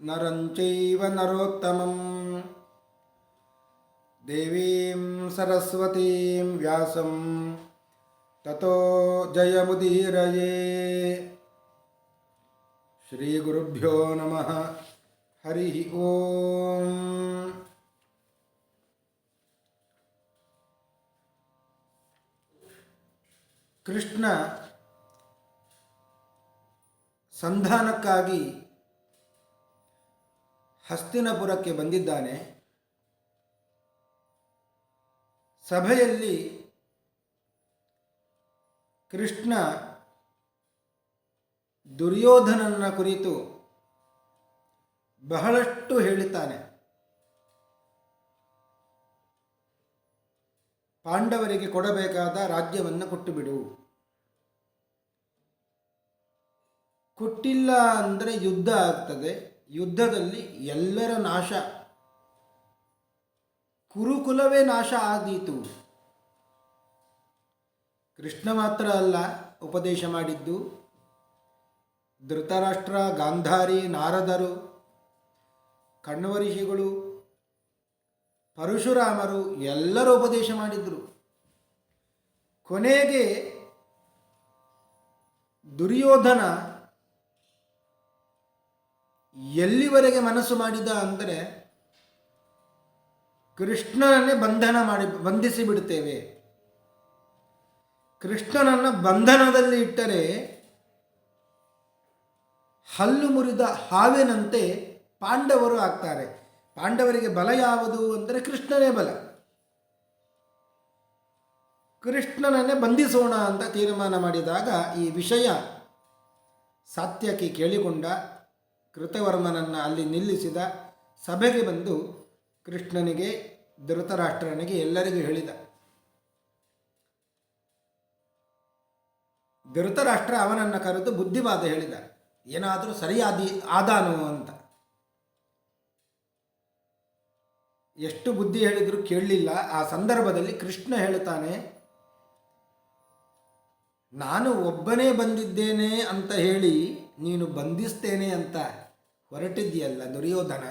नरं चैव नरोत्तमं देवीं सरस्वतीं व्यासं ततो जयमुदीरये श्रीगुरुभ्यो नमः हरिः ॐ ಕೃಷ್ಣ ಸಂಧಾನಕ್ಕಾಗಿ ಹಸ್ತಿನಪುರಕ್ಕೆ ಬಂದಿದ್ದಾನೆ. ಸಭೆಯಲ್ಲಿ ಕೃಷ್ಣ ದುರ್ಯೋಧನನ ಕುರಿತು ಬಹಳಷ್ಟು ಹೇಳುತ್ತಾನೆ. ಪಾಂಡವರಿಗೆ ಕೊಡಬೇಕಾದ ರಾಜ್ಯವನ್ನು ಕೊಟ್ಟು ಬಿಡು ಕೊಟ್ಟಿಲ್ಲ ಅಂದರೆ ಯುದ್ಧ ಆಗ್ತದೆ. ಯುದ್ಧದಲ್ಲಿ ಎಲ್ಲರ ನಾಶ. ಕುರುಕುಲವೇ ನಾಶ ಆದೀತು. ಕೃಷ್ಣ ಮಾತ್ರ ಅಲ್ಲ ಉಪದೇಶ ಮಾಡಿದ್ದು. ಧೃತರಾಷ್ಟ್ರ, ಗಾಂಧಾರಿ, ನಾರದರು, ಕಣ್ವರಿಷಿಗಳು, ಪರಶುರಾಮರು ಎಲ್ಲರೂ ಉಪದೇಶ ಮಾಡಿದರು. ಕೊನೆಗೆ ದುರ್ಯೋಧನ ಎಲ್ಲಿವರೆಗೆ ಮನಸ್ಸು ಮಾಡಿದ ಅಂದರೆ ಕೃಷ್ಣನನ್ನೇ ಬಂಧನ ಮಾಡಿ ಬಂಧಿಸಿ ಬಿಡುತ್ತೇವೆ. ಕೃಷ್ಣನನ್ನು ಬಂಧನದಲ್ಲಿ ಇಟ್ಟರೆ ಹಲ್ಲು ಮುರಿದ ಹಾವಿನಂತೆ ಪಾಂಡವರು ಆಗ್ತಾರೆ. ಪಾಂಡವರಿಗೆ ಬಲ ಯಾವುದು ಅಂದರೆ ಕೃಷ್ಣನೇ ಬಲ. ಕೃಷ್ಣನನ್ನೇ ಬಂಧಿಸೋಣ ಅಂತ ತೀರ್ಮಾನ ಮಾಡಿದಾಗ ಈ ವಿಷಯ ಸಾತ್ಯಕ್ಕೆ ಕೇಳಿಕೊಂಡ ಕೃತವರ್ಮನನ್ನು ಅಲ್ಲಿ ನಿಲ್ಲಿಸಿದ ಸಭೆಗೆ ಬಂದು ಕೃಷ್ಣನಿಗೆ, ಧೃತರಾಷ್ಟ್ರನಿಗೆ ಎಲ್ಲರಿಗೂ ಹೇಳಿದ. ಧೃತರಾಷ್ಟ್ರ ಅವನನ್ನು ಕರೆದು ಬುದ್ಧಿವಾದ ಹೇಳಿದ. ಏನಾದರೂ ಸರಿಯಾದಿ ಆದಾನು ಅಂತ. ಎಷ್ಟು ಬುದ್ಧಿ ಹೇಳಿದರೂ ಕೇಳಲಿಲ್ಲ. ಆ ಸಂದರ್ಭದಲ್ಲಿ ಕೃಷ್ಣ ಹೇಳುತ್ತಾನೆ, ನಾನು ಒಬ್ಬನೇ ಬಂದಿದ್ದೇನೆ ಅಂತ ಹೇಳಿ ನೀನು ಬಂಧಿಸ್ತೇನೆ ಅಂತ ಹೊರಟಿದ್ದೀಯಲ್ಲ ದುರ್ಯೋಧನ?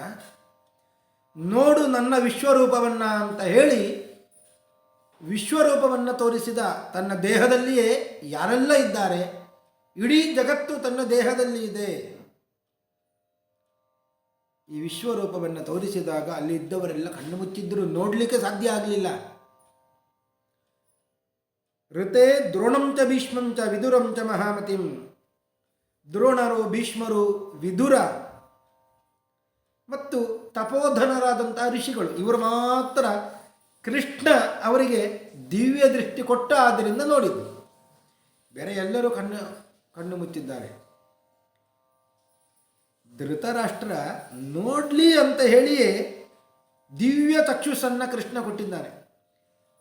ನೋಡು ನನ್ನ ವಿಶ್ವರೂಪವನ್ನು ಅಂತ ಹೇಳಿ ವಿಶ್ವರೂಪವನ್ನು ತೋರಿಸಿದ ತನ್ನ ದೇಹದಲ್ಲಿಯೇ ಯಾರೆಲ್ಲ ಇದ್ದಾರೆ? ಇಡೀ ಜಗತ್ತು ತನ್ನ ದೇಹದಲ್ಲಿ ಇದೆ. ಈ ವಿಶ್ವರೂಪವನ್ನು ತೋರಿಸಿದಾಗ ಅಲ್ಲಿ ಇದ್ದವರೆಲ್ಲ ಕಣ್ಣು ಮುಚ್ಚಿದ್ರು ನೋಡಲಿಕ್ಕೆ ಸಾಧ್ಯ ಆಗಲಿಲ್ಲ. ಋತೆ ದ್ರೋಣಂಚ ಭೀಷ್ಮಂಚ ವಿದುರಂಚ ಮಹಾಮತಿಂ ದ್ರೋಣರು, ಭೀಷ್ಮರು, ವಿದುರ ಮತ್ತು ತಪೋಧನರಾದಂಥ ಋಷಿಗಳು, ಇವರು ಮಾತ್ರ ಕೃಷ್ಣ ಅವರಿಗೆ ದಿವ್ಯ ದೃಷ್ಟಿ ಕೊಟ್ಟ ಆದ್ದರಿಂದ ನೋಡಿದ್ದು. ಬೇರೆ ಎಲ್ಲರೂ ಕಣ್ಣು ಕಣ್ಣು ಮುಚ್ಚಿದ್ದಾರೆ. ಧೃತರಾಷ್ಟ್ರ ನೋಡಲಿ ಅಂತ ಹೇಳಿಯೇ ದಿವ್ಯ ಚಕ್ಷುಸನ್ನ ಕೃಷ್ಣ ಕೊಟ್ಟಿದ್ದಾನೆ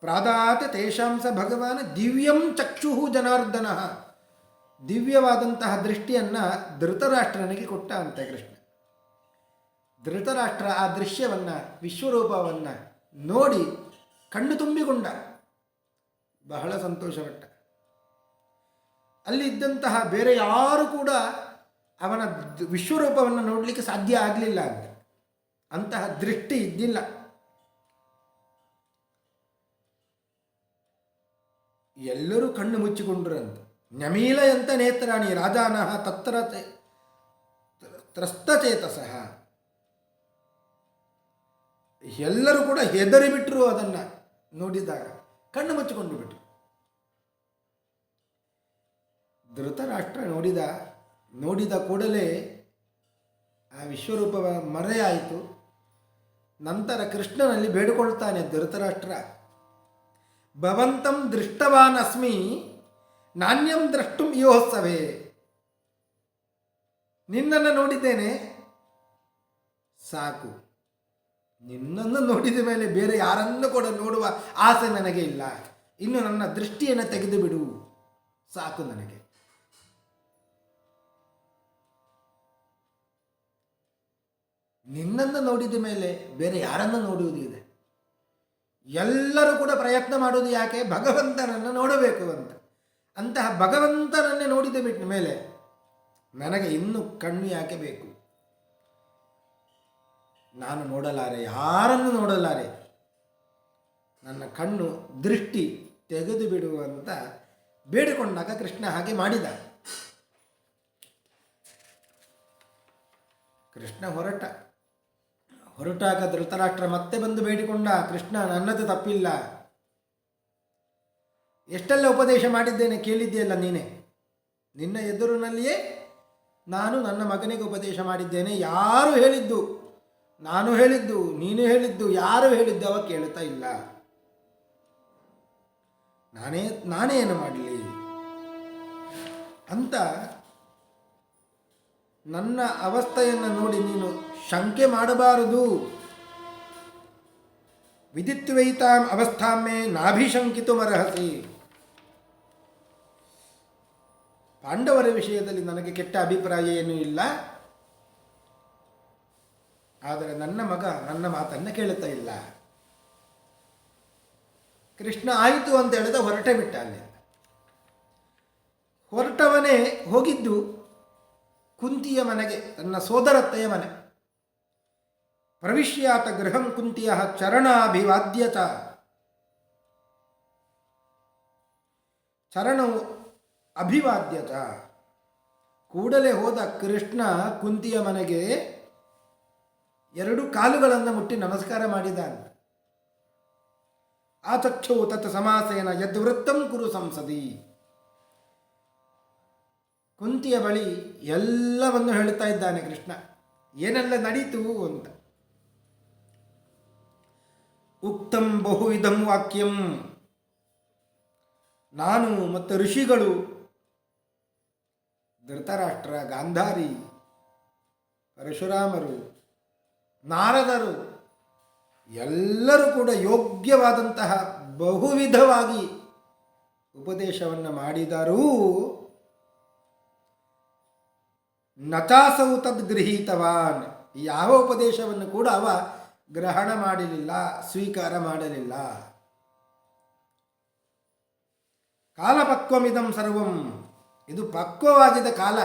ಪ್ರಾದಾತ ತೇಷಾಂಸ ಭಗವಾನ್ ದಿವ್ಯಂ ಚಕ್ಷು ಜನಾರ್ದನ. ದಿವ್ಯವಾದಂತಹ ದೃಷ್ಟಿಯನ್ನು ಧೃತರಾಷ್ಟ್ರನಿಗೆ ಕೊಟ್ಟ ಅಂತೆ ಕೃಷ್ಣ. ಧೃತರಾಷ್ಟ್ರ ಆ ದೃಶ್ಯವನ್ನು, ವಿಶ್ವರೂಪವನ್ನು ನೋಡಿ ಕಣ್ಣು ತುಂಬಿಕೊಂಡ. ಬಹಳ ಸಂತೋಷಪಟ್ಟ ಅಲ್ಲಿ ಇದ್ದಂತಹ ಬೇರೆ ಯಾರು ಕೂಡ ಅವನ ವಿಶ್ವರೂಪವನ್ನು ನೋಡಲಿಕ್ಕೆ ಸಾಧ್ಯ ಆಗಲಿಲ್ಲ ಅಂತ. ಅಂತಹ ದೃಷ್ಟಿ ಇದ್ದಿಲ್ಲ. ಎಲ್ಲರೂ ಕಣ್ಣು ಮುಚ್ಚಿಕೊಂಡ್ರಂತ. ನಮೀಲಯಂತ ನೇತ್ರಾಣಿ ರಾಜಾನಃ ತತ್ರ ತ್ರಸ್ತಚೇತಸ. ಎಲ್ಲರೂ ಕೂಡ ಹೆದರಿ ಬಿಟ್ಟರು ಅದನ್ನು ನೋಡಿದಾಗ, ಕಣ್ಣು ಮುಚ್ಚಿಕೊಂಡು ಬಿಟ್ಟರು ಧೃತರಾಷ್ಟ್ರ ನೋಡಿದ ನೋಡಿದ ಕೂಡಲೇ ಆ ವಿಶ್ವರೂಪ ಮರೆಯಾಯಿತು. ನಂತರ ಕೃಷ್ಣನಲ್ಲಿ ಬೇಡಿಕೊಳ್ತಾನೆ ಧೃತರಾಷ್ಟ್ರ, ಭವಂತಂ ದೃಷ್ಟವಾನ್ ಅಸ್ಮಿ ನಾಣ್ಯಂ ದ್ರಷ್ಟುಂ ಯೋತ್ಸವೇ ನಿನ್ನನ್ನು ನೋಡಿದ್ದೇನೆ. ಸಾಕು. ನಿನ್ನನ್ನು ನೋಡಿದ ಮೇಲೆ ಬೇರೆ ಯಾರನ್ನು ಕೂಡ ನೋಡುವ ಆಸೆ ನನಗೆ ಇಲ್ಲ. ಇನ್ನು ನನ್ನ ದೃಷ್ಟಿಯನ್ನು ತೆಗೆದು ಬಿಡು. ಸಾಕು ನನಗೆ. ನಿನ್ನನ್ನು ನೋಡಿದ ಮೇಲೆ ಬೇರೆ ಯಾರನ್ನು ನೋಡುವುದಿದೆ ಎಲ್ಲರೂ ಕೂಡ ಪ್ರಯತ್ನ ಮಾಡೋದು ಯಾಕೆ? ಭಗವಂತನನ್ನು ನೋಡಬೇಕು ಅಂತ. ಅಂತಹ ಭಗವಂತನನ್ನೇ ನೋಡಿದ ಬಿಟ್ಟ ಮೇಲೆ. ನನಗೆ ಇನ್ನು ಕಣ್ಣು ಯಾಕೆ ಬೇಕು? ನಾನು ನೋಡಲಾರೆ, ಯಾರನ್ನು ನೋಡಲಾರೆ? ನನ್ನ ಕಣ್ಣು ದೃಷ್ಟಿ ತೆಗೆದು ಬಿಡುವಂತ ಬೇಡಿಕೊಂಡಾಗ ಕೃಷ್ಣ ಹಾಗೆ ಮಾಡಿದ. ಕೃಷ್ಣ ಹೊರಟ. ಹೊರಟಾಗ ಧೃತರಾಷ್ಟ್ರ ಮತ್ತೆ ಬಂದು ಬೇಡಿಕೊಂಡ ಕೃಷ್ಣ ನನ್ನದು ತಪ್ಪಿಲ್ಲ. ಎಷ್ಟೆಲ್ಲ ಉಪದೇಶ ಮಾಡಿದ್ದೇನೆ ಕೇಳಿದ್ದೀಯಲ್ಲ ನೀನೆ? ನಿನ್ನ ಎದುರಿನಲ್ಲಿಯೇ ನಾನು ನನ್ನ ಮಗನಿಗೆ ಉಪದೇಶ ಮಾಡಿದ್ದೇನೆ. ಯಾರು ಹೇಳಿದ್ದು? ನಾನು ಹೇಳಿದ್ದು, ನೀನು ಹೇಳಿದ್ದು, ಯಾರು ಹೇಳಿದ್ದು ಅವ ಕೇಳ್ತಾ ಇಲ್ಲ. ನಾನೇ ನಾನೇ ಏನು ಮಾಡಲಿ? ಅಂತ ನನ್ನ ಅವಸ್ಥೆಯನ್ನು ನೋಡಿ ನೀನು ಶಂಕೆ ಮಾಡಬಾರದು. ವಿದಿತ್ವೈತಾಂ ಅವಸ್ಥಾಮೆ ನಾಭಿಶಂಕಿತು ಮರಹಸಿ ಪಾಂಡವರ ವಿಷಯದಲ್ಲಿ ನನಗೆ ಕೆಟ್ಟ ಅಭಿಪ್ರಾಯ ಏನೂ ಇಲ್ಲ. ಆದರೆ ನನ್ನ ಮಗ ನನ್ನ ಮಾತನ್ನು ಕೇಳುತ್ತಾ ಇಲ್ಲ. ಕೃಷ್ಣ ಆಯಿತು ಅಂತ ಹೇಳಿದ ಹೊರಟೆ ಬಿಟ್ಟ ಅಲ್ಲಿ ಹೊರಟವನೇ ಹೋಗಿದ್ದು ಕುಂತಿಯ ಮನೆಗೆ, ತನ್ನ ಸೋದರತ್ತೆಯ ಮನೆ. ಪ್ರವಿಶ್ಯಾತ ಗೃಹಂ ಕುಂತಿಯ ಚರಣಾಭಿವಾದ್ಯತ. ಚರಣವು ಅಭಿವಾದ್ಯತ. ಕೂಡಲೇ ಹೋದ ಕೃಷ್ಣ ಕುಂತಿಯ ಮನೆಗೆ ಎರಡು ಕಾಲುಗಳನ್ನು ಮುಟ್ಟಿ ನಮಸ್ಕಾರ ಮಾಡಿದ್ದಾನೆ. ಆತಕ್ಷವು ತತ್ ಸಮಾಸೇನ ಯದ್ವೃತ್ತಂ ಕುರು ಸಂಸದಿ. ಕುಂತಿಯ ಬಳಿ ಎಲ್ಲವನ್ನು ಹೇಳುತ್ತಾ ಇದ್ದಾನೆ ಕೃಷ್ಣ. ಏನೆಲ್ಲ ನಡೀತು ಅಂತ. ಉಕ್ತಂ ಬಹುವಿಧಂ ವಾಕ್ಯಂ. ನಾನು ಮತ್ತು ಋಷಿಗಳು ಧೃತರಾಷ್ಟ್ರ, ಗಾಂಧಾರಿ, ಪರಶುರಾಮರು, ನಾರದರು, ಎಲ್ಲರೂ ಕೂಡ ಯೋಗ್ಯವಾದಂತಹ ಬಹುವಿಧವಾಗಿ ಉಪದೇಶವನ್ನು ಮಾಡಿದರೂ ನಚಾಸವು ತದ್ಗೃಹೀತವಾನ್ ಯಾವ ಉಪದೇಶವನ್ನು ಕೂಡ ಅವ ಗ್ರಹಣ ಮಾಡಲಿಲ್ಲ, ಸ್ವೀಕಾರ ಮಾಡಲಿಲ್ಲ. ಕಾಲಪಕ್ವಮಿದಂ ಸರ್ವಂ ಇದು ಪಕ್ವವಾಗಿದ್ದ ಕಾಲ.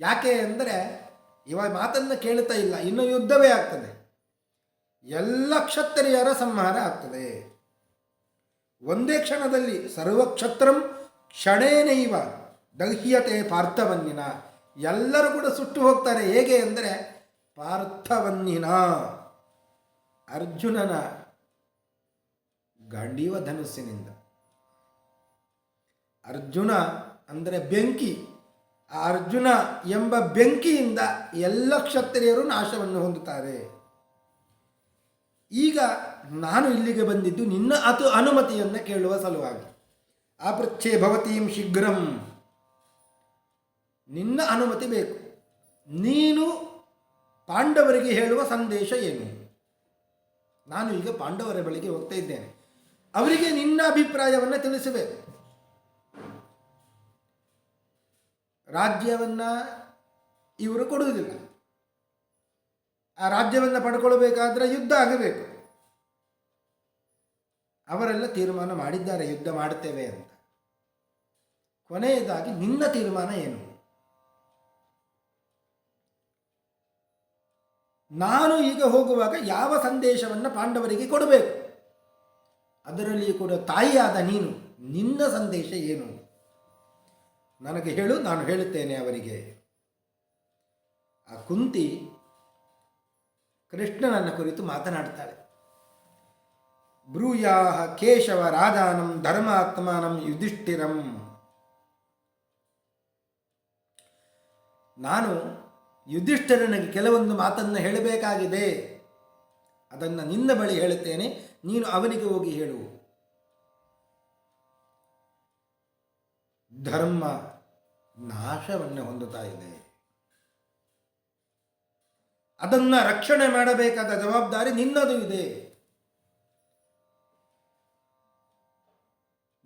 ಯಾಕೆ ಅಂದರೆ ಇವಾಗ ಮಾತನ್ನು ಕೇಳ್ತಾ ಇಲ್ಲ. ಇನ್ನು ಯುದ್ಧವೇ ಆಗ್ತದೆ. ಎಲ್ಲ ಕ್ಷತ್ರಿಯರ ಸಂಹಾರ ಆಗ್ತದೆ. ಒಂದೇ ಕ್ಷಣದಲ್ಲಿ ಸರ್ವಕ್ಷತ್ರಂ ಕ್ಷಣೇನೈವ ದಹ್ಯತೆ ಪಾರ್ಥವನ್ನಿನ. ಎಲ್ಲರೂ ಕೂಡ ಸುಟ್ಟು ಹೋಗ್ತಾರೆ. ಹೇಗೆ ಅಂದರೆ ಪಾರ್ಥವನ್ನಿನ. ಅರ್ಜುನನ ಗಾಂಡೀವ ಧನುಸ್ಸಿನಿಂದ. ಅರ್ಜುನ ಅಂದರೆ ಬೆಂಕಿ ಆ ಅರ್ಜುನ ಎಂಬ ಬೆಂಕಿಯಿಂದ ಎಲ್ಲ ಕ್ಷತ್ರಿಯರು ನಾಶವನ್ನು ಹೊಂದುತ್ತಾರೆ. ಈಗ ನಾನು ಇಲ್ಲಿಗೆ ಬಂದಿದ್ದು ನಿನ್ನ ಅತು ಅನುಮತಿಯನ್ನು ಕೇಳುವ ಸಲುವಾಗಿ. ಆಪೃಚ್ಛೆ ಭವತೀಂ ಶೀಘ್ರಂ. ನಿನ್ನ ಅನುಮತಿ ಬೇಕು. ನೀನು ಪಾಂಡವರಿಗೆ ಹೇಳುವ ಸಂದೇಶ ಏನು? ನಾನು ಈಗ ಪಾಂಡವರ ಬಳಿಗೆ ಹೋಗ್ತಾ ಇದ್ದೇನೆ. ಅವರಿಗೆ ನಿನ್ನ ಅಭಿಪ್ರಾಯವನ್ನು ತಿಳಿಸಬೇಕು. ರಾಜ್ಯವನ್ನು ಇವರು ಕೊಡುವುದಿಲ್ಲ. ಆ ರಾಜ್ಯವನ್ನು ಪಡ್ಕೊಳ್ಬೇಕಾದ್ರೆ ಯುದ್ಧ ಆಗಬೇಕು. ಅವರೆಲ್ಲ ತೀರ್ಮಾನ ಮಾಡಿದ್ದಾರೆ, ಯುದ್ಧ ಮಾಡುತ್ತೇವೆ ಅಂತ. ಕೊನೆಯದಾಗಿ ನಿನ್ನ ತೀರ್ಮಾನ ಏನು? ನಾನು ಈಗ ಹೋಗುವಾಗ ಯಾವ ಸಂದೇಶವನ್ನು ಪಾಂಡವರಿಗೆ ಕೊಡಬೇಕು? ಅದರಲ್ಲಿ ಕೂಡ ತಾಯಿಯಾದ ನೀನು, ನಿನ್ನ ಸಂದೇಶ ಏನು ನನಗೆ ಹೇಳು, ನಾನು ಹೇಳುತ್ತೇನೆ ಅವರಿಗೆ. ಆ ಕುಂತಿ ಕೃಷ್ಣನನ್ನ ಕುರಿತು ಮಾತನಾಡ್ತಾಳೆ. ಬ್ರೂಯಾ ಕೇಶವ ರಾಧಾನಂ ಧರ್ಮಾತ್ಮಾನಂ ಯುಧಿಷ್ಠಿರಂ. ನಾನು ಯುಧಿಷ್ಠಿರನಿಗೆ ಕೆಲವೊಂದು ಮಾತನ್ನು ಹೇಳಬೇಕಾಗಿದೆ. ಅದನ್ನು ನಿನ್ನ ಬಳಿ ಹೇಳುತ್ತೇನೆ, ನೀನು ಅವನಿಗೆ ಹೋಗಿ ಹೇಳು. ಧರ್ಮ ನಾಶವನ್ನು ಹೊಂದುತ್ತಾ ಇದೆ. ಅದನ್ನು ರಕ್ಷಣೆ ಮಾಡಬೇಕಾದ ಜವಾಬ್ದಾರಿ ನಿನ್ನದು ಇದೆ.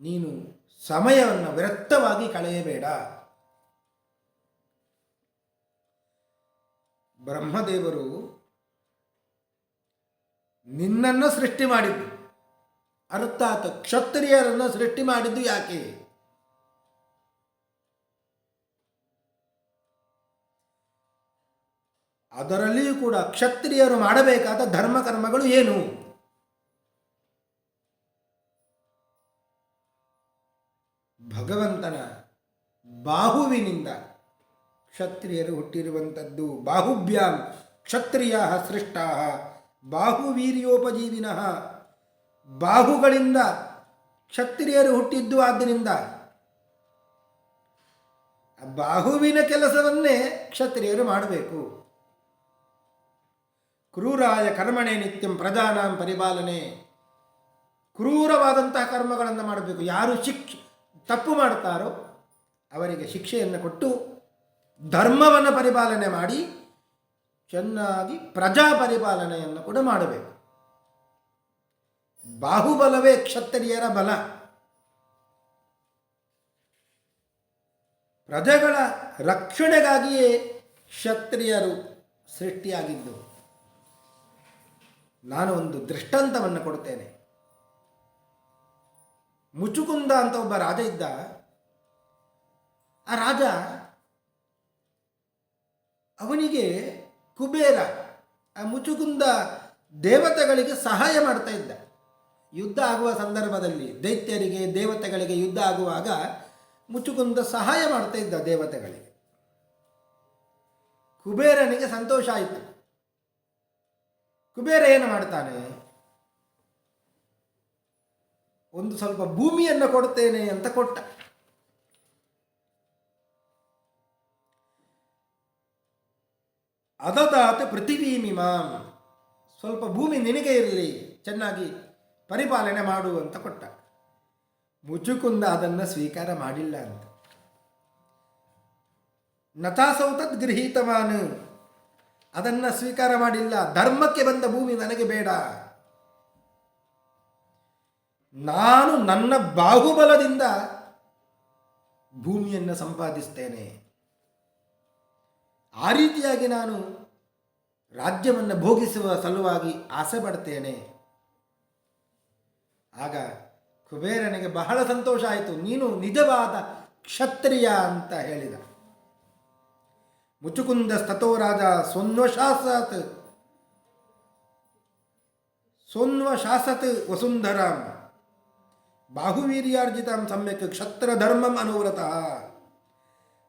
ನೀನು ಸಮಯವನ್ನು ವ್ಯರ್ಥವಾಗಿ ಕಳೆಯಬೇಡ. ಬ್ರಹ್ಮದೇವರು ನಿನ್ನನ್ನು ಸೃಷ್ಟಿ ಮಾಡಿದ್ದು. ಅರ್ಥಾತ್ ಕ್ಷತ್ರಿಯರನ್ನು ಸೃಷ್ಟಿ ಮಾಡಿದ್ದು ಯಾಕೆ? ಅದರಲ್ಲಿಯೂ ಕೂಡ ಕ್ಷತ್ರಿಯರು ಮಾಡಬೇಕಾದ ಧರ್ಮ ಕರ್ಮಗಳು ಏನು? ಭಗವಂತನ ಬಾಹುವಿನಿಂದ ಕ್ಷತ್ರಿಯರು ಹುಟ್ಟಿರುವಂಥದ್ದು ಬಾಹುಭ್ಯಾಂ ಕ್ಷತ್ರಿಯ ಸೃಷ್ಟ ಬಾಹುವೀರ್ಯೋಪಜೀವಿನಃ. ಬಾಹುಗಳಿಂದ ಕ್ಷತ್ರಿಯರು ಹುಟ್ಟಿದ್ದು ಆದ್ದರಿಂದ ಬಾಹುವಿನ ಕೆಲಸವನ್ನೇ ಕ್ಷತ್ರಿಯರು ಮಾಡಬೇಕು. ಕ್ರೂರಾಯ ಕರ್ಮಣೆ ನಿತ್ಯಂ ಪ್ರಧಾನಾಂ ಪರಿಪಾಲನೆ. ಕ್ರೂರವಾದಂತಹ ಕರ್ಮಗಳನ್ನು ಮಾಡಬೇಕು. ಯಾರು ಶಿಕ್ಷ, ತಪ್ಪು ಮಾಡ್ತಾರೋ ಅವರಿಗೆ ಶಿಕ್ಷೆಯನ್ನು ಕೊಟ್ಟು ಧರ್ಮವನ್ನು ಪರಿಪಾಲನೆ ಮಾಡಿ ಚೆನ್ನಾಗಿ ಪ್ರಜಾ ಪರಿಪಾಲನೆಯನ್ನು ಕೂಡ ಮಾಡಬೇಕು. ಬಾಹುಬಲವೇ ಕ್ಷತ್ರಿಯರ ಬಲ. ಪ್ರಜೆಗಳ ರಕ್ಷಣೆಗಾಗಿಯೇ ಕ್ಷತ್ರಿಯರು ಸೃಷ್ಟಿಯಾಗಿದ್ದು. ನಾನು ಒಂದು ದೃಷ್ಟಾಂತವನ್ನು ಕೊಡುತ್ತೇನೆ. ಮುಚುಕುಂದ ಅಂತ ಒಬ್ಬ ರಾಜ ಇದ್ದ. ಆ ರಾಜ ಅವನಿಗೆ ಕುಬೇರ, ಆ ಮುಚುಕುಂದ ದೇವತೆಗಳಿಗೆ ಸಹಾಯ ಮಾಡ್ತಾ ಇದ್ದ. ಯುದ್ಧ ಆಗುವ ಸಂದರ್ಭದಲ್ಲಿ ದೈತ್ಯರಿಗೆ, ದೇವತೆಗಳಿಗೆ ಯುದ್ಧ ಆಗುವಾಗ ಮುಚುಕುಂದ ಸಹಾಯ ಮಾಡ್ತಾ ಇದ್ದ ದೇವತೆಗಳಿಗೆ. ಕುಬೇರನಿಗೆ ಸಂತೋಷ ಆಯಿತು. ಕುಬೇರ ಏನು ಮಾಡ್ತಾನೆ? ಒಂದು ಸ್ವಲ್ಪ ಭೂಮಿಯನ್ನು ಕೊಡ್ತೇನೆ ಅಂತ ಕೊಟ್ಟ. ಅದದಾತ ಪೃಥಿವೀಮಿಮಾಂ ಸ್ವಲ್ಪ ಭೂಮಿ ನಿನಗೆ ಇರಲಿ, ಚೆನ್ನಾಗಿ ಪರಿಪಾಲನೆ ಮಾಡು ಅಂತ ಕೊಟ್ಟ. ಮುಚುಕುಂದ ಅದನ್ನು ಸ್ವೀಕಾರ ಮಾಡಿಲ್ಲ ಅಂತ. ನತಾಸೌತದ್ ಗೃಹೀತವಾನ್. ಅದನ್ನು ಸ್ವೀಕಾರ ಮಾಡಿಲ್ಲ. ಧರ್ಮಕ್ಕೆ ಬಂದ ಭೂಮಿ ನನಗೆ ಬೇಡ. ನಾನು ನನ್ನ ಬಾಹುಬಲದಿಂದ ಭೂಮಿಯನ್ನು ಸಂಪಾದಿಸ್ತೇನೆ. ಆ ರೀತಿಯಾಗಿ ನಾನು ರಾಜ್ಯವನ್ನು ಭೋಗಿಸುವ ಸಲುವಾಗಿ ಆಸೆ ಪಡ್ತೇನೆ. ಆಗ ಕುಬೇರನಿಗೆ ಬಹಳ ಸಂತೋಷ ಆಯಿತು. ನೀನು ನಿಜವಾದ ಕ್ಷತ್ರಿಯ ಅಂತ ಹೇಳಿದ. ಮುಚುಕುಂದ ಸ್ತತೋ ರಾಜ ಸೊನ್ವಶಾಸತ್ ಸೊನ್ವಶಾಸತ್ ವಸುಂಧರಾಂ. ಬಾಹುವೀರ್ಯಾರ್ಜಿತಾಂ ಸಮ್ಯಕ್ ಕ್ಷತ್ರ ಧರ್ಮಂ ಅನುವ್ರತ.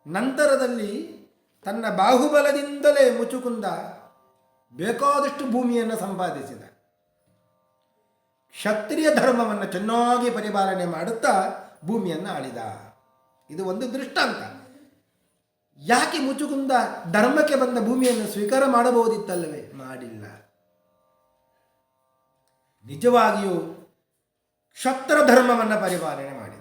ನಂತರದಲ್ಲಿ ತನ್ನ ಬಾಹುಬಲದಿಂದಲೇ ಮುಚುಕುಂದ ಬೇಕಾದಷ್ಟು ಭೂಮಿಯನ್ನು ಸಂಪಾದಿಸಿದ. ಕ್ಷತ್ರಿಯ ಧರ್ಮವನ್ನು ಚೆನ್ನಾಗಿ ಪರಿಪಾಲನೆ ಮಾಡುತ್ತಾ ಭೂಮಿಯನ್ನು ಆಳಿದ. ಇದು ಒಂದು ದೃಷ್ಟಾಂತ. ಯಾಕೆ ಮುಚುಕುಂದ ಧರ್ಮಕ್ಕೆ ಬಂದ ಭೂಮಿಯನ್ನು ಸ್ವೀಕಾರ ಮಾಡಬಹುದಿತ್ತಲ್ಲವೇ? ಮಾಡಿಲ್ಲ. ನಿಜವಾಗಿಯೂ ಕ್ಷತ್ರ ಧರ್ಮವನ್ನು ಪರಿಪಾಲನೆ ಮಾಡಿದ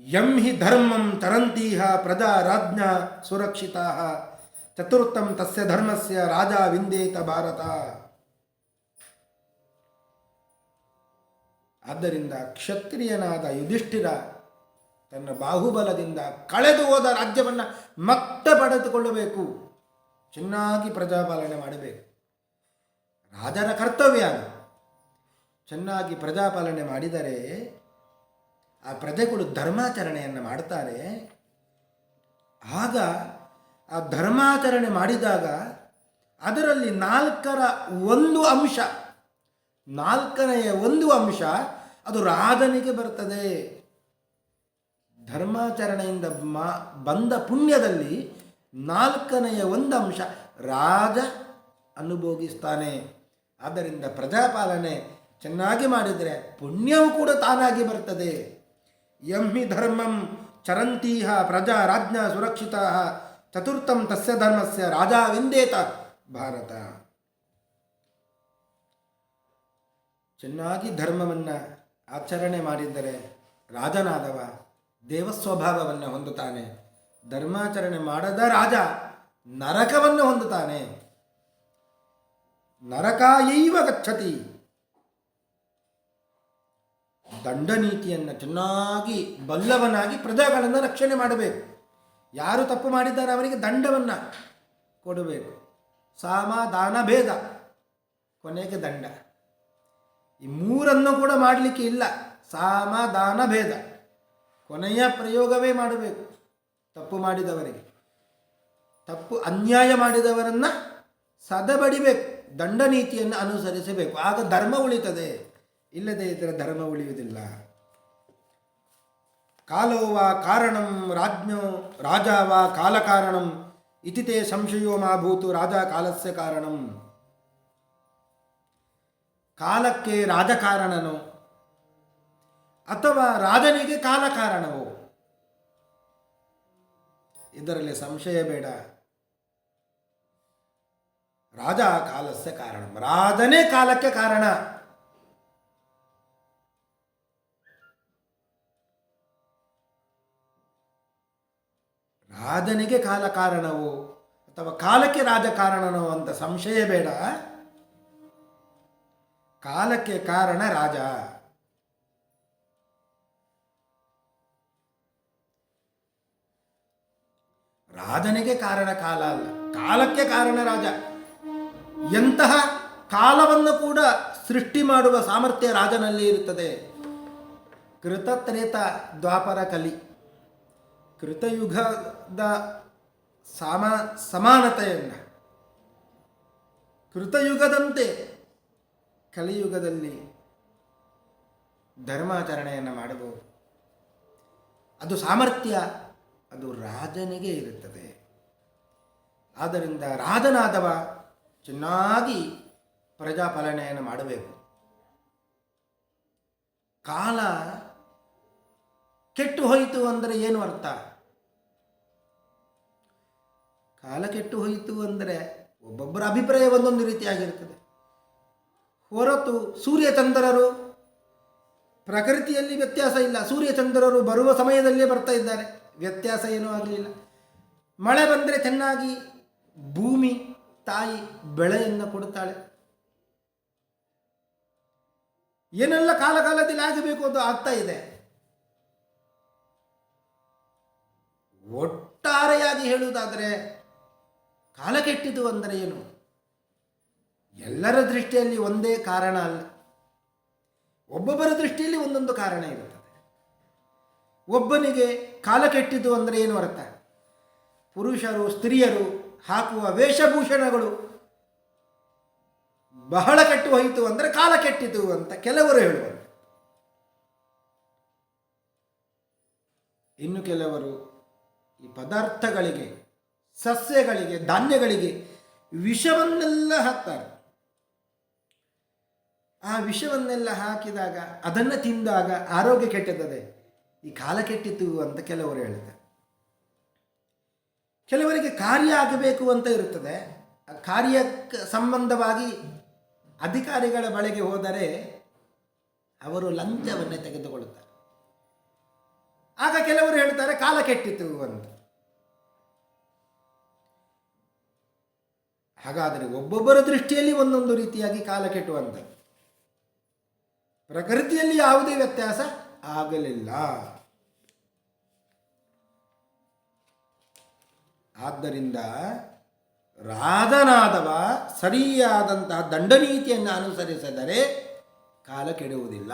ಯಂ ಹಿ ಧರ್ಮಂ ತರಂತೀಹ ಪ್ರಜಾ ರಾಜ್ಞ ಸುರಕ್ಷಿತಾ ಚತುರ್ಥಂ ತಸ್ಯ ಧರ್ಮಸ್ಯ ರಾಜ ವಿಂದೇತ ಭಾರತ. ಆದ್ದರಿಂದ ಕ್ಷತ್ರಿಯನಾದ ಯುಧಿಷ್ಠಿರ ತನ್ನ ಬಾಹುಬಲದಿಂದ ಕಳೆದು ಹೋದ ರಾಜ್ಯವನ್ನು ಮತ್ತೆ ಪಡೆದುಕೊಳ್ಳಬೇಕು. ಚೆನ್ನಾಗಿ ಪ್ರಜಾಪಾಲನೆ ಮಾಡಬೇಕು. ರಾಜರ ಕರ್ತವ್ಯ ಅದು. ಚೆನ್ನಾಗಿ ಪ್ರಜಾಪಾಲನೆ ಮಾಡಿದರೆ ಆ ಪ್ರಜೆಗಳು ಧರ್ಮಾಚರಣೆಯನ್ನು ಮಾಡ್ತಾರೆ. ಆಗ ಆ ಧರ್ಮಾಚರಣೆ ಮಾಡಿದಾಗ ಅದರಲ್ಲಿ ನಾಲ್ಕರ ಒಂದು ಅಂಶ, ನಾಲ್ಕನೆಯ ಒಂದು ಅಂಶ ಅದು ರಾಧನಿಗೆ ಬರ್ತದೆ. ಧರ್ಮಾಚರಣೆಯಿಂದ ಮಾ, ಬಂದ ಪುಣ್ಯದಲ್ಲಿ ನಾಲ್ಕನೆಯ ಒಂದು ಅಂಶ, ರಾಜ ಅನುಭೋಗಿಸ್ತಾನೆ. ಆದ್ದರಿಂದ ಪ್ರಜಾಪಾಲನೆ ಚೆನ್ನಾಗಿ ಮಾಡಿದರೆ ಪುಣ್ಯವು ಕೂಡ ತಾನಾಗಿ ಬರ್ತದೆ. ಯಂ ಹಿ ಧರ್ಮಂ ಚರಂತೀಹ ಪ್ರಜಾ ರಾಜ್ಞ ಸುರಕ್ಷಿತ ಚತುರ್ಥಂ ತಸ್ಯ ಧರ್ಮಸ್ಯ ರಾಜಾ ವಿಂದೇತ ಭಾರತ. ಚೆನ್ನಾಗಿ ಧರ್ಮವನ್ನು ಆಚರಣೆ ಮಾಡಿದ್ದರೆ ರಾಜನಾದವ ದೇವಸ್ವಭಾವವನ್ನು ಹೊಂದುತ್ತಾನೆ. ಧರ್ಮಾಚರಣೆ ಮಾಡದ ರಾಜ ನರಕವನ್ನು ಹೊಂದುತ್ತಾನೆ. ನರಕಾಯೈವ ಗಚ್ಚತಿ. ದಂಡ ನೀತಿಯನ್ನು ಚೆನ್ನಾಗಿ ಬಲ್ಲವನಾಗಿ ಪ್ರಜೆಗಳನ್ನು ರಕ್ಷಣೆ ಮಾಡಬೇಕು. ಯಾರು ತಪ್ಪು ಮಾಡಿದ್ದಾರೆ ಅವರಿಗೆ ದಂಡವನ್ನು ಕೊಡಬೇಕು. ಸಾಮ ದಾನ ಭೇದ ಕೊನೆಗೆ ದಂಡ. ಈ ಮೂರನ್ನು ಕೂಡ ಮಾಡಲಿಕ್ಕೆ ಇಲ್ಲ. ಸಾಮ ದಾನ ಭೇದ. ಕೊನೆಯ ಪ್ರಯೋಗವೇ ಮಾಡಬೇಕು. ತಪ್ಪು ಮಾಡಿದವರಿಗೆ. ತಪ್ಪು ಅನ್ಯಾಯ ಮಾಡಿದವರನ್ನು ಸದಬಡಿಬೇಕು. ದಂಡ ನೀತಿಯನ್ನು ಅನುಸರಿಸಬೇಕು. ಆಗ ಧರ್ಮ ಉಳಿತದೆ. ಇಲ್ಲದೆ ಇದರ ಧರ್ಮ ಉಳಿಯುವುದಿಲ್ಲ. ಕಾಲೋವಾ ಕಾರಣಂ ರಾಜ್ಞೋ ರಾಜ ವಾ ಕಾಲಕಾರಣಂ. ಇತಿತೇ ಸಂಶಯೋ ಮಾಭೂತು ರಾಜ ಕಾಲಸ್ಯ ಕಾರಣಂ. ಕಾಲಕ್ಕೆ ರಾಜಕಾರಣನೋ ಅಥವಾ ರಾಜನಿಗೆ ಕಾಲ ಕಾರಣವೋ ಇದರಲ್ಲಿ ಸಂಶಯ ಬೇಡ. ರಾಜ ಕಾಲಸ್ಯ ಕಾರಣ. ರಾಜನೇ ಕಾಲಕ್ಕೆ ಕಾರಣ. ರಾಜನಿಗೆ ಕಾಲ ಕಾರಣವೋ ಅಥವಾ ಕಾಲಕ್ಕೆ ರಾಜಕಾರಣನೋ ಅಂತ ಸಂಶಯ ಬೇಡ. ಕಾಲಕ್ಕೆ ಕಾರಣ ರಾಜ. ರಾಜನಿಗೆ ಕಾರಣ ಕಾಲ ಅಲ್ಲ, ಕಾಲಕ್ಕೆ ಕಾರಣ ರಾಜ. ಎಂತಹ ಕಾಲವನ್ನು ಕೂಡ ಸೃಷ್ಟಿ ಮಾಡುವ ಸಾಮರ್ಥ್ಯ ರಾಜನಲ್ಲಿ ಇರುತ್ತದೆ. ಕೃತತ್ರೇತ ದ್ವಾಪರ ಕಲಿ, ಕೃತಯುಗದ ಸಮ, ಸಮಾನತೆಯನ್ನು. ಕೃತಯುಗದಂತೆ ಕಲಿಯುಗದಲ್ಲಿ ಧರ್ಮಾಚರಣೆಯನ್ನು ಮಾಡಬಹುದು. ಅದು ಸಾಮರ್ಥ್ಯ, ಅದು ರಾಜನಿಗೆ ಇರುತ್ತದೆ. ಆದ್ದರಿಂದ ರಾಜನಾದವ ಚೆನ್ನಾಗಿ ಪ್ರಜಾಪಾಲನೆಯನ್ನು ಮಾಡಬೇಕು. ಕಾಲ ಕೆಟ್ಟು ಹೋಯಿತು ಅಂದರೆ ಏನು ಅರ್ಥ? ಕಾಲ ಕೆಟ್ಟು ಹೋಯಿತು ಅಂದರೆ ಒಬ್ಬೊಬ್ಬರ ಅಭಿಪ್ರಾಯ ಒಂದೊಂದು ರೀತಿಯಾಗಿರ್ತದೆ ಹೊರತು ಸೂರ್ಯಚಂದ್ರರು. ಪ್ರಕೃತಿಯಲ್ಲಿ ವ್ಯತ್ಯಾಸ ಇಲ್ಲ. ಸೂರ್ಯಚಂದ್ರರು ಬರುವ ಸಮಯದಲ್ಲೇ ಬರ್ತಾ ಇದ್ದಾರೆ. ವ್ಯತ್ಯಾಸ ಏನೂ ಆಗಲಿಲ್ಲ. ಮಳೆ ಬಂದರೆ ಚೆನ್ನಾಗಿ ಭೂಮಿ, ತಾಯಿ ಬೆಳೆಯನ್ನು ಕೊಡುತ್ತಾಳೆ. ಏನೆಲ್ಲ ಕಾಲ ಕಾಲದಲ್ಲಿ ಆಗಬೇಕು ಅದು ಆಗ್ತಾ ಇದೆ. ಒಟ್ಟಾರೆಯಾಗಿ ಹೇಳುವುದಾದರೆ ಕಾಲ ಕೆಟ್ಟಿದ್ದು ಅಂದರೆ ಏನು? ಎಲ್ಲರ ದೃಷ್ಟಿಯಲ್ಲಿ ಒಂದೇ ಕಾರಣ ಅಲ್ಲ. ಒಬ್ಬೊಬ್ಬರ ದೃಷ್ಟಿಯಲ್ಲಿ ಒಂದೊಂದು ಕಾರಣ ಇರುತ್ತದೆ. ಒಬ್ಬನಿಗೆ ಕಾಲ ಕೆಟ್ಟಿದ್ದು ಅಂದರೆ ಏನು ಅರ್ಥ? ಪುರುಷರು, ಸ್ತ್ರೀಯರು ಹಾಕುವ ವೇಷಭೂಷಣಗಳು ಬಹಳ ಕೆಟ್ಟು ಹೋಯಿತು ಅಂದರೆ ಕಾಲ ಕೆಟ್ಟಿತು ಅಂತ ಕೆಲವರು ಹೇಳುವರು. ಇನ್ನು ಕೆಲವರು ಈ ಪದಾರ್ಥಗಳಿಗೆ, ಸಸ್ಯಗಳಿಗೆ, ಧಾನ್ಯಗಳಿಗೆ ವಿಷವನ್ನೆಲ್ಲ ಹಾಕ್ತಾರೆ. ಆ ವಿಷವನ್ನೆಲ್ಲ ಹಾಕಿದಾಗ, ಅದನ್ನು ತಿಂದಾಗ ಆರೋಗ್ಯ ಕೆಟ್ಟದ್ದೇ? ಈ ಕಾಲ ಕೆಟ್ಟಿತ್ತು ಅಂತ ಕೆಲವರು ಹೇಳ್ತಾರೆ ಕೆಲವರಿಗೆ ಕಾರ್ಯ ಆಗಬೇಕು ಅಂತ ಇರುತ್ತದೆ. ಆ ಕಾರ್ಯಕ್ಕೆ ಸಂಬಂಧವಾಗಿ ಅಧಿಕಾರಿಗಳ ಬಳಿಗೆ ಹೋದರೆ ಅವರು ಲಂಚವನ್ನೇ ತೆಗೆದುಕೊಳ್ಳುತ್ತಾರೆ. ಆಗ ಕೆಲವರು ಹೇಳ್ತಾರೆ, ಕಾಲ ಕೆಟ್ಟಿತು ಅಂತ. ಹಾಗಾದರೆ ಒಬ್ಬೊಬ್ಬರ ದೃಷ್ಟಿಯಲ್ಲಿ ಒಂದೊಂದು ರೀತಿಯಾಗಿ ಕಾಲ ಕೆಟ್ಟುವಂಥದ್ದು. ಪ್ರಕೃತಿಯಲ್ಲಿ ಯಾವುದೇ ವ್ಯತ್ಯಾಸ ಆಗಲಿಲ್ಲ. ಆದ್ದರಿಂದ ರಾಧನಾದವ ಸರಿಯಾದಂತಹ ದಂಡನೀತಿಯನ್ನು ಅನುಸರಿಸಿದರೆ ಕಾಲ ಕೆಡುವುದಿಲ್ಲ.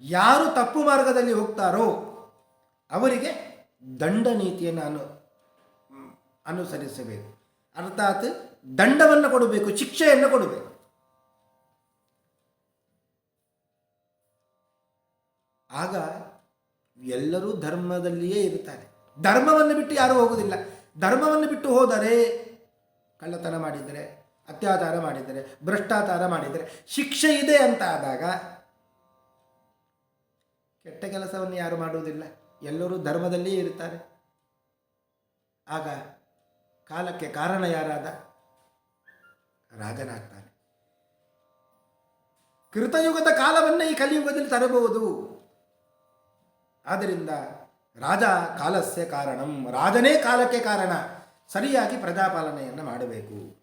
ಯಾರು ತಪ್ಪು ಮಾರ್ಗದಲ್ಲಿ ಹೋಗ್ತಾರೋ ಅವರಿಗೆ ದಂಡ ನೀತಿಯನ್ನು ಅನು, ಅನುಸರಿಸಬೇಕು. ಅರ್ಥಾತ್ ದಂಡವನ್ನು ಕೊಡಬೇಕು, ಶಿಕ್ಷೆಯನ್ನು ಕೊಡಬೇಕು. ಆಗ ಎಲ್ಲರೂ ಧರ್ಮದಲ್ಲಿಯೇ ಇರ್ತಾರೆ ಧರ್ಮವನ್ನು ಬಿಟ್ಟು ಯಾರೂ ಹೋಗುವುದಿಲ್ಲ. ಧರ್ಮವನ್ನು ಬಿಟ್ಟು ಹೋದರೆ ಕಳ್ಳತನ ಮಾಡಿದರೆ, ಅತ್ಯಾಚಾರ ಮಾಡಿದರೆ, ಭ್ರಷ್ಟಾಚಾರ ಮಾಡಿದರೆ, ಶಿಕ್ಷೆ ಇದೆ ಅಂತ ಆದಾಗ ಕೆಟ್ಟ ಕೆಲಸವನ್ನು ಯಾರು ಮಾಡುವುದಿಲ್ಲ. ಎಲ್ಲರೂ ಧರ್ಮದಲ್ಲಿಯೇ ಇರುತ್ತಾರೆ. ಆಗ ಕಾಲಕ್ಕೆ ಕಾರಣ ಯಾರಾದ? ರಾಜನಾಗ್ತಾನೆ. ಕೃತಯುಗದ ಕಾಲವನ್ನು ಈ ಕಲಿಯುಗದಲ್ಲಿ ತರಬಹುದು. ಆದ್ದರಿಂದ ರಾಜ ಕಾಲಸ್ಯ ಕಾರಣಂ. ರಾಜನೇ ಕಾಲಕ್ಕೆ ಕಾರಣ. ಸರಿಯಾಗಿ ಪ್ರಜಾಪಾಲನೆಯನ್ನು ಮಾಡಬೇಕು.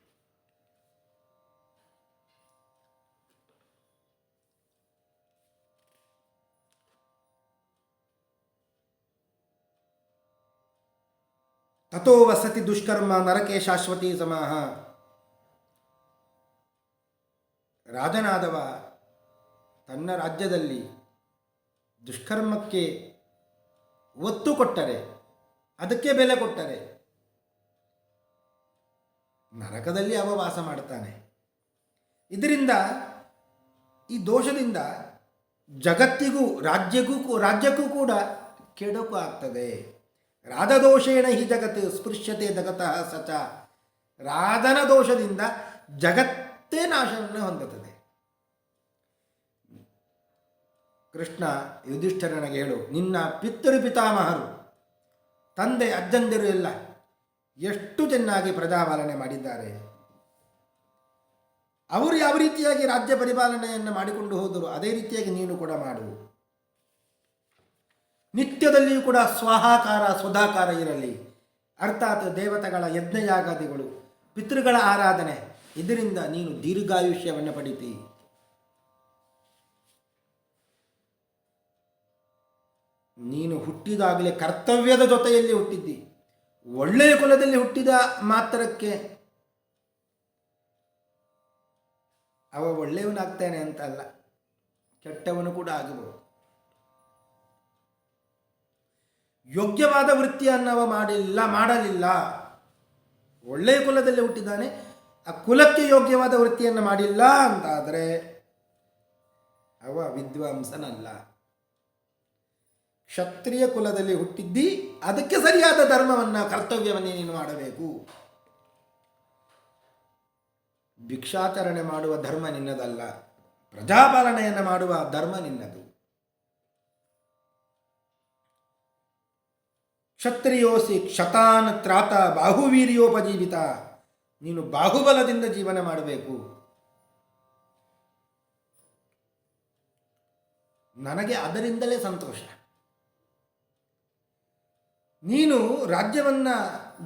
ತಥೋ ವಸತಿ ದುಷ್ಕರ್ಮ ನರಕೆ ಶಾಶ್ವತಿ ಸಮಾಹ. ರಾಜನಾದವ ತನ್ನ ರಾಜ್ಯದಲ್ಲಿ ದುಷ್ಕರ್ಮಕ್ಕೆ ಒತ್ತು ಕೊಟ್ಟರೆ, ಅದಕ್ಕೆ ಬೆಲೆ ಕೊಟ್ಟರೆ, ನರಕದಲ್ಲಿ ಅವ ವಾಸ ಮಾಡ್ತಾನೆ. ಇದರಿಂದ, ಈ ದೋಷದಿಂದ ಜಗತ್ತಿಗೂ, ರಾಜ್ಯಕ್ಕೂ ರಾಜ್ಯಕ್ಕೂ ಕೂಡ ಕೆಡುಕು ಆಗ್ತದೆ. ರಾಧದೋಷೇಣ ಹಿ ಜಗತ್ತು ಸ್ಪೃಶ್ಯತೆ ಜಗತಃ ಸಚ. ರಾಧನ ದೋಷದಿಂದ ಜಗತ್ತೇ ನಾಶವನ್ನು ಹೊಂದುತ್ತದೆ. ಕೃಷ್ಣ ಯುಧಿಷ್ಠರನಿಗೆ ಹೇಳು, ನಿನ್ನ ಪಿತೃ ಪಿತಾಮಹರು, ತಂದೆ ಅಜ್ಜಂದಿರು ಇಲ್ಲ, ಎಷ್ಟು ಚೆನ್ನಾಗಿ ಪ್ರಜಾಪಾಲನೆ ಮಾಡಿದ್ದಾರೆ. ಅವರು ಯಾವ ರೀತಿಯಾಗಿ ರಾಜ್ಯ ಪರಿಪಾಲನೆಯನ್ನು ಮಾಡಿಕೊಂಡು ಹೋದರು, ಅದೇ ರೀತಿಯಾಗಿ ನೀನು ಕೂಡ ಮಾಡು. ನಿತ್ಯದಲ್ಲಿಯೂ ಕೂಡ ಸ್ವಾಹಾಕಾರ ಸ್ವಧಾಕಾರ ಇರಲಿ. ಅರ್ಥಾತ್ ದೇವತೆಗಳ ಯಜ್ಞಯಾಗಾದಿಗಳು, ಪಿತೃಗಳ ಆರಾಧನೆ, ಇದರಿಂದ ನೀನು ದೀರ್ಘಾಯುಷ್ಯವನ್ನು ಪಡಿತಿ. ನೀನು ಹುಟ್ಟಿದಾಗಲೇ ಕರ್ತವ್ಯದ ಜೊತೆಯಲ್ಲಿ ಹುಟ್ಟಿದ್ದಿ. ಒಳ್ಳೆಯ ಕುಲದಲ್ಲಿ ಹುಟ್ಟಿದ ಮಾತ್ರಕ್ಕೆ ಅವ ಒಳ್ಳೆಯವನಾಗ್ತಾನೆ ಅಂತ ಅಲ್ಲ ಕೆಟ್ಟವನು ಕೂಡ ಆಗಬಹುದು. ಯೋಗ್ಯವಾದ ವೃತ್ತಿಯನ್ನು ಅವ ಮಾಡಿಲ್ಲ, ಮಾಡಲಿಲ್ಲ. ಒಳ್ಳೆಯ ಕುಲದಲ್ಲಿ ಹುಟ್ಟಿದ್ದಾನೆ, ಆ ಕುಲಕ್ಕೆ ಯೋಗ್ಯವಾದ ವೃತ್ತಿಯನ್ನು ಮಾಡಿಲ್ಲ ಅಂತಾದರೆ ಅವ ವಿದ್ವಾಂಸನಲ್ಲ. ಕ್ಷತ್ರಿಯ ಕುಲದಲ್ಲಿ ಹುಟ್ಟಿದ್ದಿ, ಅದಕ್ಕೆ ಸರಿಯಾದ ಧರ್ಮವನ್ನು, ಕರ್ತವ್ಯವನ್ನೇ ನೀನು ಮಾಡಬೇಕು. ಭಿಕ್ಷಾಚರಣೆ ಮಾಡುವ ಧರ್ಮ ನಿನ್ನದಲ್ಲ, ಪ್ರಜಾಪಾಲನೆಯನ್ನು ಮಾಡುವ ಧರ್ಮ ನಿನ್ನದು. ಕ್ಷತ್ರಿಯೋಸಿ ಕ್ಷತಾನ್ ತ್ರಾತ ಬಾಹುವೀರ್ಯೋಪಜೀವಿತ, ನೀನು ಬಾಹುಬಲದಿಂದ ಜೀವನ ಮಾಡಬೇಕು. ನನಗೆ ಅದರಿಂದಲೇ ಸಂತೋಷ. ನೀನು ರಾಜ್ಯವನ್ನ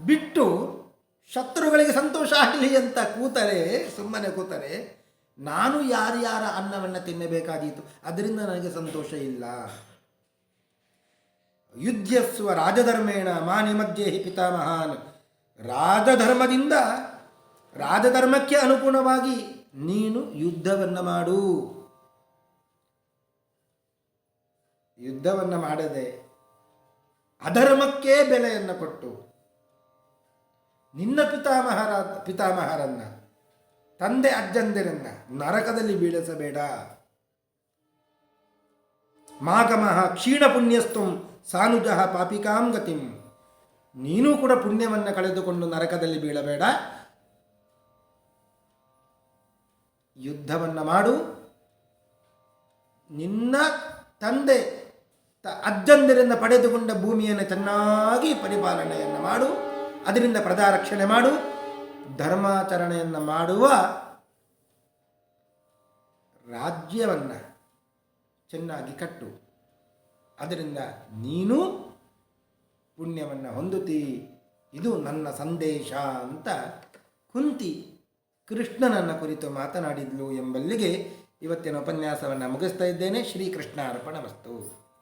ಬಿಟ್ಟು ಶತ್ರುಗಳಿಗೆ ಸಂತೋಷ ಆಗಲಿ ಅಂತ ಕೂತರೆ, ಸುಮ್ಮನೆ ಕೂತರೆ, ನಾನು ಯಾರ್ಯಾರ ಅನ್ನವನ್ನು ತಿನ್ನಬೇಕಾದೀತು. ಅದರಿಂದ ನನಗೆ ಸಂತೋಷ ಇಲ್ಲ. ಯುದ್ಧಸ್ವ ರಾಜಧರ್ಮೇಣ ಮಾನಿ ಮಧ್ಯೆ ಹಿ ಪಿತಾಮಹಾನ್. ರಾಜಧರ್ಮದಿಂದ ರಾಜಧರ್ಮಕ್ಕೆ ಅನುಗುಣವಾಗಿ ನೀನು ಯುದ್ಧವನ್ನು ಮಾಡು. ಯುದ್ಧವನ್ನು ಮಾಡದೆ ಅಧರ್ಮಕ್ಕೆ ಬೆಲೆಯನ್ನು ಕೊಟ್ಟು ನಿನ್ನ ಪಿತಾಮಹರ ಪಿತಾಮಹರನ್ನ, ತಂದೆ ಅಜ್ಜಂದಿರನ್ನ ನರಕದಲ್ಲಿ ಬೀಳಿಸಬೇಡ. ಮಾಗಮಃ ಕ್ಷೀಣ ಪುಣ್ಯಸ್ತುಂ ಸಾನುಜಃ ಪಾಪಿಕಾಂ ಗತಿಂ. ನೀನೂ ಕೂಡ ಪುಣ್ಯವನ್ನು ಕಳೆದುಕೊಂಡು ನರಕದಲ್ಲಿ ಬೀಳಬೇಡ. ಯುದ್ಧವನ್ನು ಮಾಡು. ನಿನ್ನ ತಂದೆ ಅಜ್ಜಂದಿರಿಂದ ಪಡೆದುಕೊಂಡ ಭೂಮಿಯನ್ನು ಚೆನ್ನಾಗಿ ಪರಿಪಾಲನೆಯನ್ನು ಮಾಡು, ಅದರಿಂದ ಪ್ರದಾರಕ್ಷಣೆ ಮಾಡು, ಧರ್ಮಾಚರಣೆಯನ್ನು ಮಾಡುವ ರಾಜ್ಯವನ್ನು ಚೆನ್ನಾಗಿ ಕಟ್ಟು. ಅದರಿಂದ ನೀನು ಪುಣ್ಯವನ್ನು ಹೊಂದುತ್ತೀ. ಇದು ನನ್ನ ಸಂದೇಶ ಅಂತ ಕುಂತಿ ಕೃಷ್ಣನನ್ನು ಕುರಿತು ಮಾತನಾಡಿದ್ಲು ಎಂಬಲ್ಲಿಗೆ ಇವತ್ತಿನ ಉಪನ್ಯಾಸವನ್ನು ಮುಗಿಸ್ತಾ ಇದ್ದೇನೆ. ಶ್ರೀಕೃಷ್ಣ ಅರ್ಪಣ ವಸ್ತು.